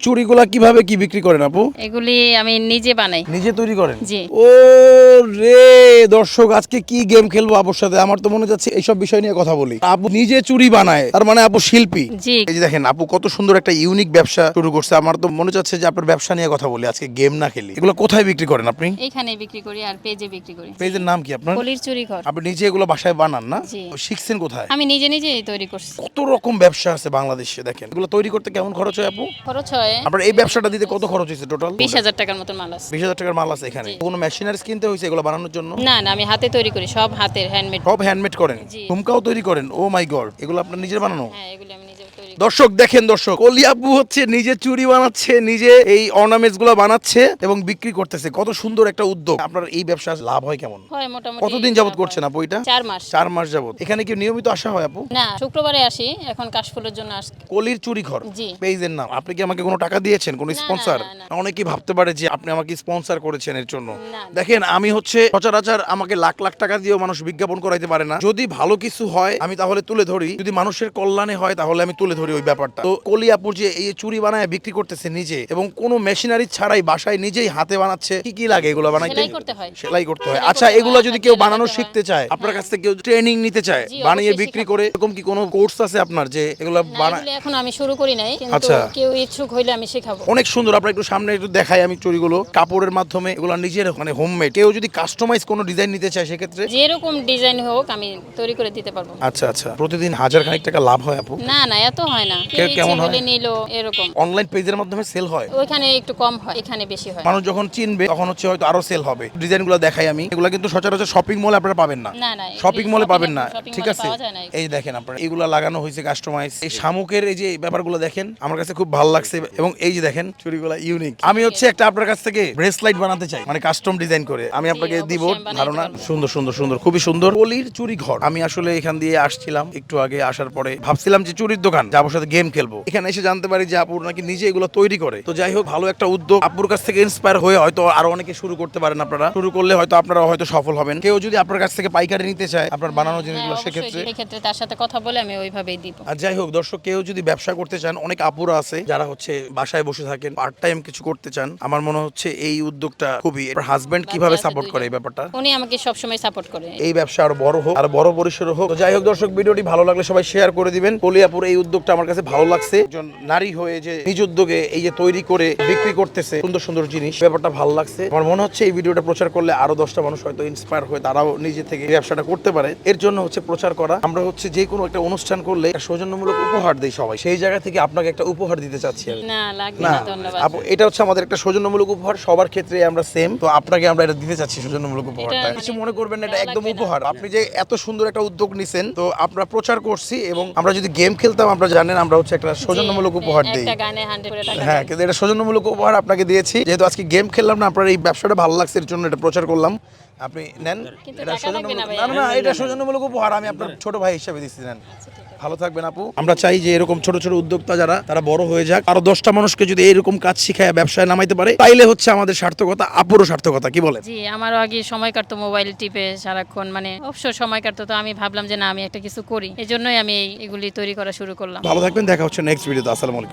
চুড়িগুলা কীভাবে কি বিক্রি করেন আপু? এগুলি আমি নিজে বানাই। নিজে তৈরি করেন? জি। ও রে দর্শক আজকে কি গেম খেলব আপুর সাথে? আমার তো মনে যাচ্ছে এইসব বিষয় নিয়ে কথা বলি। আপু নিজে চুড়ি বানায় তার মানে আপু শিল্পী। জি। এই যে দেখেন আপু কত সুন্দর একটা ইউনিক ব্যবসা শুরু করছে। আমার তো মনে যাচ্ছে যে আপনার ব্যবসা নিয়ে কথা বলি আজকে গেম না খেলি। এগুলো কোথায় বিক্রি করেন আপনি? এইখানে বিক্রি করি আর পেজে বিক্রি করি। পেজের নাম কি আপনার? কলির চুরি ঘর। আপনি নিজে এগুলো বাসায় বানান না? জি। শিখছেন কোথায়? আমি নিজে নিজেই তৈরি করছি। কত রকম ব্যবসা আছে বাংলাদেশে দেখেন। এগুলো তৈরি করতে কেমন খরচ হয় আপু? খরচ হয় আপনার এই ব্যবসাটা দিতে কত খরচ হয়েছে টোটাল বিশ হাজার টাকার মতন মাল আছে। বিশ হাজার টাকার মাল আছে এখানে। কোনো মেশিনারিজ কিনতে হয়েছে এগুলো বানানোর জন্য? না না আমি হাতে তৈরি করি সব হাতের হ্যান্ডমেড সব হ্যান্ডমেড করেন। ঝুমকাও তৈরি করেন? ও মাই গড এগুলো আপনার নিজের বানানো? হ্যাঁ এগুলো আমি। দর্শক দেখেন দর্শক অলি আপু হচ্ছে নিজে চুরি বানাচ্ছে নিজে এই অর্নামেন্টসগুলো বানাচ্ছে এবং বিক্রি করতেছে। কত সুন্দর একটা উদ্যোগ। আপনার এই ব্যবসা লাভ হয় কেমন? হয় মোটামুটি কতদিন যাবত করছেন। আপু এটা? চার মাস। চার মাস যাবত এখানে কি নিয়মিত আসা হয় আপু? না শুক্রবারে আসি এখন কাশফুলের জন্য আস কলির চুরি ঘর। জি। পেজের নাম আপনি কি আমাকে কোনো টাকা দিয়েছেন? কোনো স্পন্সর। অনেকেই ভাবতে পারে যে আপনি আমাকে স্পন্সর করেছেন এর জন্য। দেখেন আমি হচ্ছে সচরাচর আমাকে লাখ লাখ টাকা দিয়েও মানুষ বিজ্ঞাপন করাইতে পারে না। যদি ভালো কিছু হয় আমি তাহলে তুলে ধরি। যদি মানুষের কল্যাণে হয় তাহলে আমি তুলে ধরি। ওই ব্যাপারটা। তো কলি আপুর যে এই চুরি বানায় বিক্রি করতেছে নিজে এবং কোনো মেশিনারি ছাড়াই বাসায় নিজেই হাতে বানাচ্ছে কি কি লাগে এগুলো বানাইতে? সেলাই করতে হয়। আচ্ছা এগুলো যদি কেউ বানানো শিখতে চায় আপনার। কাছ থেকে কেউ ট্রেনিং নিতে চায় বানিয়ে বিক্রি করে এরকম কি কোনো কোর্স আছে আপনার যে এগুলো না, বানা এগুলি এখন আমি শুরু করি নাই কিন্তু আচ্ছা। কেউ ইচ্ছুক হইলে আমি শেখাবো। অনেক সুন্দর আপনার একটু সামনে একটু দেখাই আমি চুরিগুলো। কাপড়ের মাধ্যমে এগুলো নিজের মানে হোমমেড কেউ যদি কাস্টমাইজ কোনো ডিজাইন নিতে চায় সেক্ষেত্রে? যেরকম ডিজাইন হোক আমি তৈরি করে দিতে পারব। আচ্ছা আচ্ছা। প্রতিদিন হাজার খানিক টাকা লাভ হয় আপু? না না এত হয় না। কেমন হলে নিল এরকম। অনলাইন পেজের মাধ্যমে সেল হয়? ওইখানে একটু কম হয় এখানে বেশি হয়। মানুষ যখন চিনবে তখন হচ্ছে হয়তো আরও সেল হবে। ডিজাইনগুলো দেখাই আমি। এগুলো কিন্তু সচরাচর শপিং মলে আপনারা পাবেন না। না, না, শপিং মলে পাবেন না। ঠিক আছে। এই দেখেন আপনারা এগুলো লাগানো হয়েছে কাস্টমাইজ এই শামুকের এই যে ব্যাপারগুলো দেখেন আমার কাছে খুব ভালো লাগছে। এবং এই যে দেখেন চুরিগুলো ইউনিক আমি হচ্ছে একটা আপনার কাছ থেকে ব্রেসলাইট বানাতে চাই মানে কাস্টম ডিজাইন করে। আমি আপনাকে দিব ধারণা। সুন্দর সুন্দর সুন্দর খুবই সুন্দর। পলির চুরি ঘর আমি আসলে এখান দিয়ে আসছিলাম একটু আগে আসার পরে। ভাবছিলাম যে চুরির দোকান যাব সাথে গেম খেলব। এখানে এসে জানতে পারি যে আপুর নাকি নিজে এগুলো তৈরি করে। তো যাই হোক ভালো একটা উদ্যোগ। আপুর কাছ থেকে ইন্সপায়ার হয়ে হয়তো আরও অনেকে শুরু করতে পারেন আপনারা। শুরু করলে হয়তো আপনারা হয়তো সফল হবেন। কেউ যদি আপনার কাছ থেকে পাইকারি নিতে চায় আপনার বানানো জিনিসগুলো হ্যাঁ, সেক্ষেত্রে অবশ্যই। সেক্ষেত্রে তার সাথে কথা বলে আমি ওইভাবেই দিব। আর যাই হোক দর্শক কেউ যদি ব্যবসা করতে চান অনেক আপুরা আছে যারা হচ্ছে বাসায় বসে থাকেন পার্ট টাইম কিছু করতে চান। আমার মনে হচ্ছে এই উদ্যোগটা খুবই হাজবেন্ড কীভাবে সাপোর্ট করে এই ব্যাপারটা? উনি আমাকে সবসময় সাপোর্ট করে। এই ব্যবসা আরও বড় হোক আর বড় পরিসরে হোক। তো যাই হোক দর্শক ভিডিওটি ভালো লাগলে সবাই শেয়ার করে দিবেন। কলিয়াপুর এই উদ্যোগটা আমার কাছে ভালো লাগছে। একজন নারী হয়ে যে নিজ উদ্যোগে এই যে তৈরি করে বিক্রি করতেছে সুন্দর সুন্দর জিনিস ব্যাপারটা ভালো লাগছে। আমার মনে হচ্ছে এই ভিডিওটা প্রচার করলে আরও দশটা মানুষ হয়তো ইন্সপায়ার হয়ে তারাও নিজে থেকে ব্যবসাটা করতে পারে। এর জন্য হচ্ছে প্রচার করা। আমরা হচ্ছে যে কোনো একটা অনুষ্ঠান করলে সৌজন্যমূলক উপহার দিই সবাই। সেই জায়গা থেকে আপনাকে একটা উপহার দিতে চাচ্ছি আমি। না আপু এটা হচ্ছে আমাদের একটা সৌজন্যমূলক উপহার। সবার ক্ষেত্রে আমরা সেম তো আপনাকে আমরা এটা দিতে চাচ্ছি সৌজন্যমূলক উপহারটা। মানে কিছু মনে করবেন না এটা একদম উপহার। আপনি যে এত সুন্দর একটা উদ্যোগ নিছেন তো আমরা প্রচার করছি এবং আমরা যদি গেম খেলতাম আমরা জানেন আমরা হচ্ছে একটা সৌজন্যমূলক উপহার দিই। একটা গানে 100 করে টাকা হ্যাঁ কিন্তু এটা সৌজন্যমূলক উপহার আপনাকে দিয়েছি। যেহেতু আজকে গেম খেললাম না আপনার এই ব্যবসাটা ভালো লাগছে এর জন্য এটা প্রচার করলাম। আপনি নেন এটা সৌজন্যমূলক না না এটা সৌজন্যমূলক উপহার আমি আপনার ছোট ভাই হিসেবে দিচ্ছি নেন। ভালো থাকবেন আপু। আমরা চাই যে এরকম ছোট ছোট উদ্যোক্তা যারা তারা বড় হয়ে যাক। আরও দশটা মানুষকে যদি এরকম কাজ শিখায় ব্যবসায় নামাইতে পারে তাইলে হচ্ছে আমাদের সার্থকতা আপুরও সার্থকতা কি বলে জি আমারও আগে সময় কাটতো মোবাইল টিপে সারাক্ষণ মানে অবসর সময় কাটতো তো আমি ভাবলাম যে না আমি একটা কিছু করি। এজন্যই আমি এগুলি তৈরি করা শুরু করলাম। ভালো থাকবেন দেখা হচ্ছে নেক্সট ভিডিওতে আসসালামু আলাইকুম।